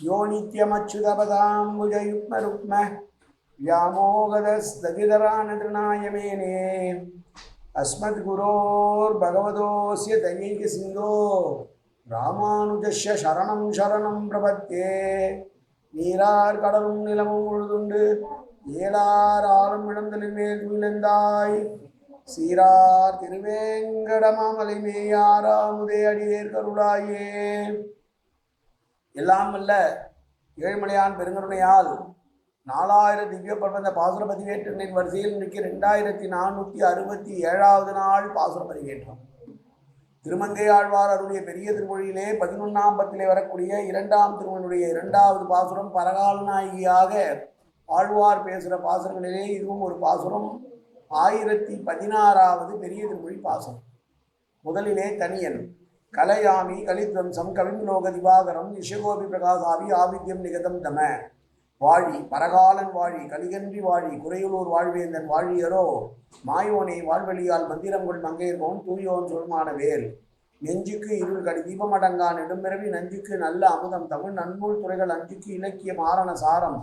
யோ நித்யமச்சுதபதாம்புஜயுக்ம ருக்ம व्यामोगदस्तगितरानतृणायमेने अस्मद्गुरोर्भगवतोऽस्य दैनिकसिन्धो ராமானுஜஸ்ய சரணம் சரணம் பிரபத்தே நீரார் கடலும் நிலமும் முழுதுண்டு ஏலார் ஆளும் இழந்தலின் மேல் விழுந்தாய் சீரார் திருவேங்கடமாமலை மேயாராமுதே அடியேர் கருளாயே எல்லாம் வல்ல ஏழ்மலையான் பெருங்கருணையால் நாலாயிரம் திவ்ய பிரபந்த பாசுர பதிவேற்றங்களின் வரிசையில் இன்றைக்கு ரெண்டாயிரத்தி நானூற்றி அறுபத்தி ஏழாவது நாள் பாசுர பதிவேற்றம் திருமங்கை ஆழ்வார் அருடைய பெரிய திருமொழியிலே பதினொன்றாம் பத்திலே வரக்கூடிய இரண்டாம் திருமணியுடைய இரண்டாவது பாசுரம் பரகாலநாயகியாக ஆழ்வார் பேசுகிற பாசுரங்களிலே இதுவும் ஒரு பாசுரம். ஆயிரத்தி பதினாறாவது பெரிய திருமொழி பாசுரம். முதலிலே தனியன். கலையாமி கலித்வம்சம் கவின்லோக திவாகரம் நிஷகோபி பிரகாசாவி ஆவித்யம் நிகதம் தம. வாழி பரகாலன் வாழி கலிகன்றி வாழி குறையுளூர் வாழ்வேந்தன் வாழியரோ மாயோனை வாழ்வழியால் மந்திரம் கொள் மங்கையர்கோன் தூயோன் சொல்மான வேல் நெஞ்சுக்கு இருள் கடி தீபமடங்கா நெடும்பிறவி நஞ்சுக்கு நல்ல அமுதம் தமிழ் நன்மூல் துறைகள் அஞ்சுக்கு இலக்கிய மாரண சாரம்.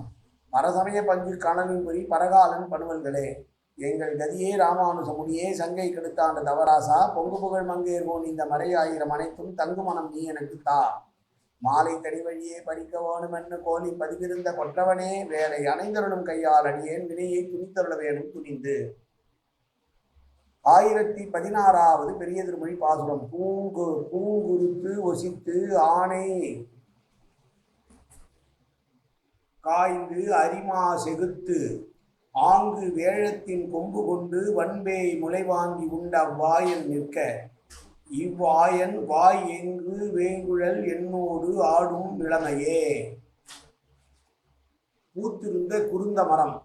பரசமய பஞ்சு கணலின் புரி பரகாலன் பணுவல்களே. எங்கள் கதியே ராமானுசமுடியே சங்கை கெடுத்தாண்ட தவராசா பொங்கு புகழ் மங்கையர்கோன் இந்த மறையாயிரம் அனைத்தும் தங்குமனம் நீ எனக்கு தா. மாலை தடி வழியே பறிக்க வேணுமென்று கோலி பதிவிருந்த கொற்றவனே வேலை அணைந்தருளும் கையால் அடியேன் வினையை துணித்தருள வேணும் துணிந்து. ஆயிரத்தி பதினாறாவது பெரிய திருமொழி பாசுரம். பூங்கு பூங்குருத்து ஒசித்து ஆணை காய்ந்து அரிமா செகுத்து. ஆங்கு வேழத்தின் கொம்பு கொண்டு வன்பேய் முளைவாங்கி உண்ட அவ்வாயன் நிற்க. இவ்வாயன் வாய் எங்கு வேங்குழல் என்னோடு ஆடும் இளமையே பூத்திருந்த குருந்த மரம்.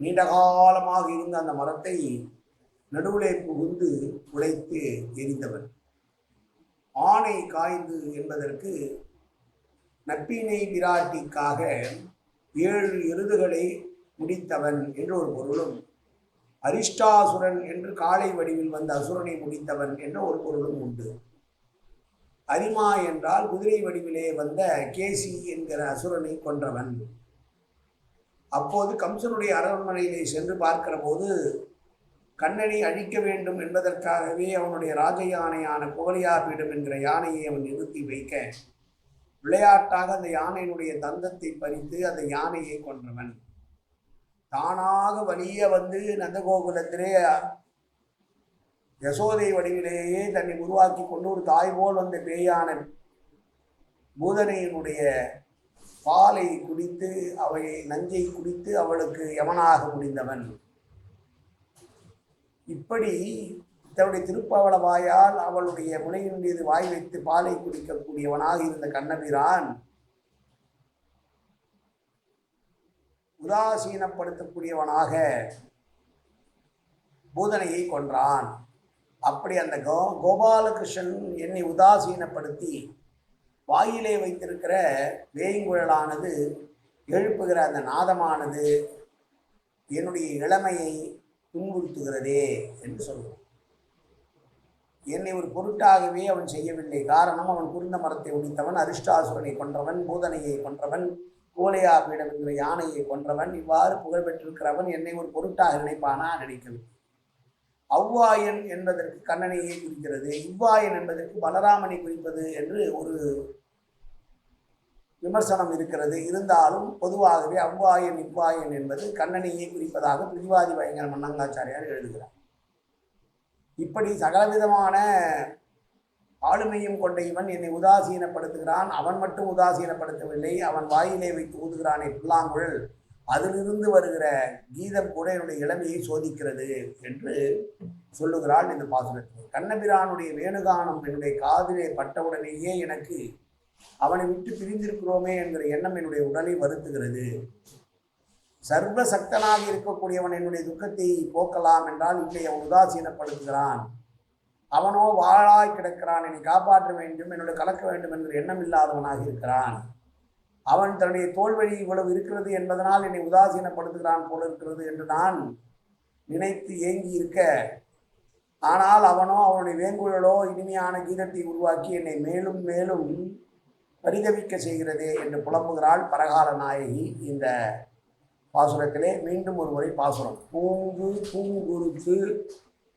நீண்டகாலமாக இருந்த அந்த மரத்தை நடுவிலே புகுந்து உழைத்து எரிந்தவன். ஆணை காய்ந்து என்பதற்கு நப்பினை விராட்டிக்காக ஏழு எருதுகளை முடித்தவன் என்ற ஒரு பொருளும் அரிஷ்டாசுரன் என்று காளை வடிவில் வந்த அசுரனை முடித்தவன் என்ற ஒரு பொருளும் உண்டு. அரிமா என்றால் குதிரை வடிவிலே வந்த கேசி என்கிற அசுரனை கொன்றவன். அப்போது கம்சனுடைய அரண்மனையிலே சென்று பார்க்கிற போது கண்ணனை அழிக்க வேண்டும் என்பதற்காகவே அவனுடைய ராஜ யானையான கோலியாபீடம் என்கிற யானையை அவன் நிறுத்தி வைக்க விளையாட்டாக அந்த யானையினுடைய தந்தத்தை பறித்து அந்த யானையை கொன்றவன். தானாக வழிய வந்து நந்தகோகுலத்திலே யசோதை வடிவிலேயே தன்னை உருவாக்கி கொண்டு ஒரு தாய் போல் வந்த பேயான பூதனையினுடைய பாலை குடித்து அவை நஞ்சை குடித்து அவளுக்கு யமனாக முடிந்தவன். இப்படி தன்னுடைய திருப்பவள வாயால் அவளுடைய முனையின் மீது வாய் வைத்து பாலை குடிக்கக்கூடியவனாக இருந்த கண்ணபிரான் உதாசீனப்படுத்தக்கூடியவனாக பூதனையை கொன்றான். அப்படி அந்த கோ கோபாலகிருஷ்ணன் என்னை உதாசீனப்படுத்தி வாயிலே வைத்திருக்கிற வேய்ங்குழலானது எழுப்புகிற அந்த நாதமானது என்னுடைய இளமையை துன்புறுத்துகிறதே என்று சொல்லுவோம். என்னை ஒரு பொருட்டாகவே அவன் செய்யவில்லை. காரணம் அவன் குருந்த மரத்தை ஒடித்தவன் அரிஷ்டாசுரனை கொன்றவன் பூதனையை கொன்றவன் கோலையா பீடம் என்கிற யானையை கொன்றவன் இவ்வாறு புகழ் பெற்றிருக்கிறவன் என்னை ஒரு பொருட்டாக நினைப்பானா? நினைக்கவில்லை. அவ்வாயன் என்பதற்கு கண்ணனையை குறிக்கிறது. இவ்வாயன் என்பதற்கு பலராமனை குறிப்பது என்று ஒரு விமர்சனம் இருக்கிறது. இருந்தாலும் பொதுவாகவே அவ்வாயன் இவ்வாயன் என்பது கண்ணனையை குறிப்பதாக பிரிவாதி பயங்கர மன்னங்காச்சாரியார் எழுதுகிறார். இப்படி சகலவிதமான ஆளுமையும் கொண்ட இவன் என்னை உதாசீனப்படுத்துகிறான். அவன் மட்டும் உதாசீனப்படுத்தவில்லை. அவன் வாயிலே வைத்து ஊதுகிறானே புல்லாங்குழல் அதிலிருந்து வருகிற கீதம் கூட என்னுடைய இளமையை சோதிக்கிறது என்று சொல்லுகிறாள் இந்த பாசுரத்தில். கண்ணபிரானுடைய வேணுகானம் என்னுடைய காதிலே பட்டவுடனேயே எனக்கு அவனை விட்டு பிரிந்திருக்கிறோமே என்கிற எண்ணம் என்னுடைய உடலை வருத்துகிறது. சர்வ சக்தனாக இருக்கக்கூடியவன் என்னுடைய துக்கத்தை போக்கலாம் என்றால் இல்லை அவன் உதாசீனப்படுத்துகிறான் அவனோ வாழாய் கிடக்கிறான் என்னை காப்பாற்ற வேண்டும் என்னோட கலக்க வேண்டும் என்கிற எண்ணம் இல்லாதவனாக இருக்கிறான். அவன் தன்னுடைய தோல்வழி இவ்வளவு இருக்கிறது என்பதனால் என்னை உதாசீனப்படுத்துகிறான் போல இருக்கிறது என்று நான் நினைத்து ஏங்கி இருக்க ஆனால் அவனோ அவனுடைய வேங்குழலோ இனிமையான கீதத்தை உருவாக்கி என்னை மேலும் மேலும் பரிதவிக்க செய்கிறதே என்று புலம்புகிறாள் பரகால நாயகி இந்த பாசுரத்திலே மீண்டும் ஒரு முறை பாசுரம் பூங்கு பூங்குருத்து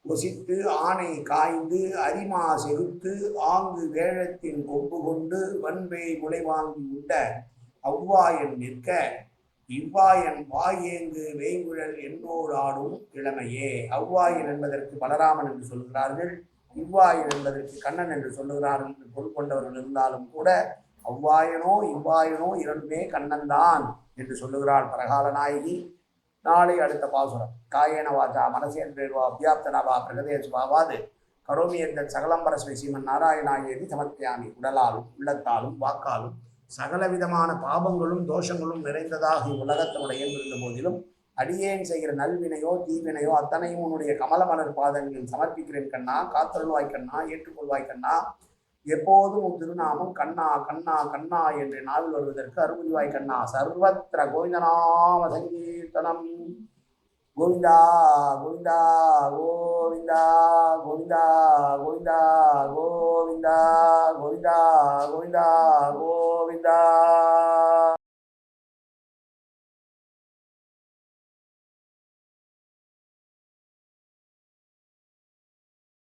ஒசித்து ஆணை காய்ந்து அரிமா செகுத்து ஆங்கு வேழத்தின் கொம்பு கொண்டு வன்பை முளைவாங்கி உண்ட அவ்வாயன் நிற்க இவ்வாயன் வாயேங்கு வேங்குழல் என்னோடு ஆடும் இளமையே. அவ்வாயன் என்பதற்கு பலராமன் என்று சொல்கிறார்கள். இவ்வாயன் என்பதற்கு கண்ணன் என்று சொல்லுகிறார்கள். என்று பொருள் கொண்டவர்கள் இருந்தாலும் கூட அவ்வாயனோ இவ்வாயனோ இரண்டுமே கண்ணன்தான் என்று சொல்லுகிறாள் பரகால நாயகி. நாளை அடுத்த பாசுரம். காயேன வாச்சா மனசேந்திரேர்வா அபியாப்தனாவா பிரகதேசுவாவாது கரோமி என்ற சகலம்பர ஸ்ரீமன் நாராயணாயேதி சமர்ப்பியாமி உடலாலும் உள்ளத்தாலும் வாக்காலும் சகலவிதமான பாபங்களும் தோஷங்களும் நிறைந்ததாக இவ்வுலகத்தினுடைய இருந்த போதிலும் அடியேன் செய்கிற நல்வினையோ தீவினையோ அத்தனையும் உன்னுடைய கமலமலர் பாதங்களில் சமர்ப்பிக்கிறேன் கண்ணா காத்தருள்வாய் கண்ணா ஏற்றுக்கொள்வாய் கண்ணா. எப்போதும் திருநாமம் கண்ணா கண்ணா கண்ணா என்று நாவில் வருவதற்கு அருள்வாய் கண்ணா. சர்வத்திர கோவிந்தநாம சங்கீர்த்தனம். கோவிந்தா கோவிந்தா கோவிந்தா கோவிந்தா கோவிந்தா கோவிந்தா கோவிந்தா கோவிந்தா கோ